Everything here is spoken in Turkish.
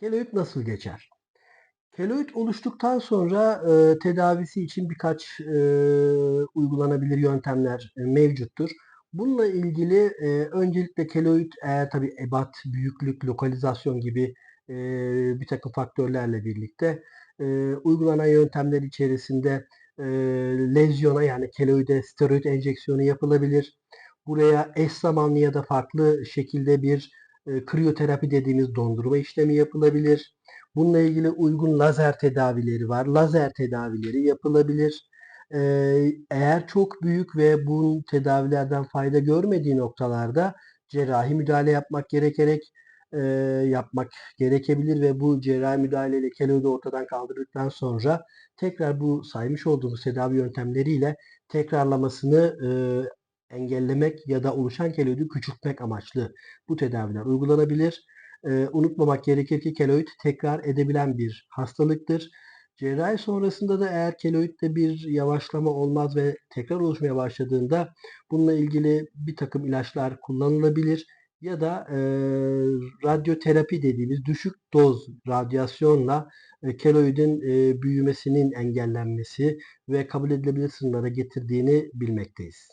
Keloid nasıl geçer? Keloid oluştuktan sonra e, tedavisi için birkaç e, uygulanabilir yöntemler e, mevcuttur. Bununla ilgili e, öncelikle keloid eğer tabi ebat, büyüklük, lokalizasyon gibi e, bir takım faktörlerle birlikte e, uygulanan yöntemler içerisinde e, lezyona yani keloide steroid enjeksiyonu yapılabilir. Buraya eş zamanlı ya da farklı şekilde bir e, kriyoterapi dediğimiz dondurma işlemi yapılabilir. Bununla ilgili uygun lazer tedavileri var. Lazer tedavileri yapılabilir. E, eğer çok büyük ve bu tedavilerden fayda görmediği noktalarda cerrahi müdahale yapmak gerekerek e, yapmak gerekebilir ve bu cerrahi müdahaleyle keloidi ortadan kaldırdıktan sonra tekrar bu saymış olduğumuz tedavi yöntemleriyle tekrarlamasını engellemek ya da oluşan keloidi küçültmek amaçlı bu tedaviler uygulanabilir. E, unutmamak gerekir ki keloid tekrar edebilen bir hastalıktır. Cerrahi sonrasında da eğer keloidde bir yavaşlama olmaz ve tekrar oluşmaya başladığında bununla ilgili bir takım ilaçlar kullanılabilir ya da e, radyoterapi dediğimiz düşük doz radyasyonla e, keloidin e, büyümesinin engellenmesi ve kabul edilebilir sınırlara getirdiğini bilmekteyiz.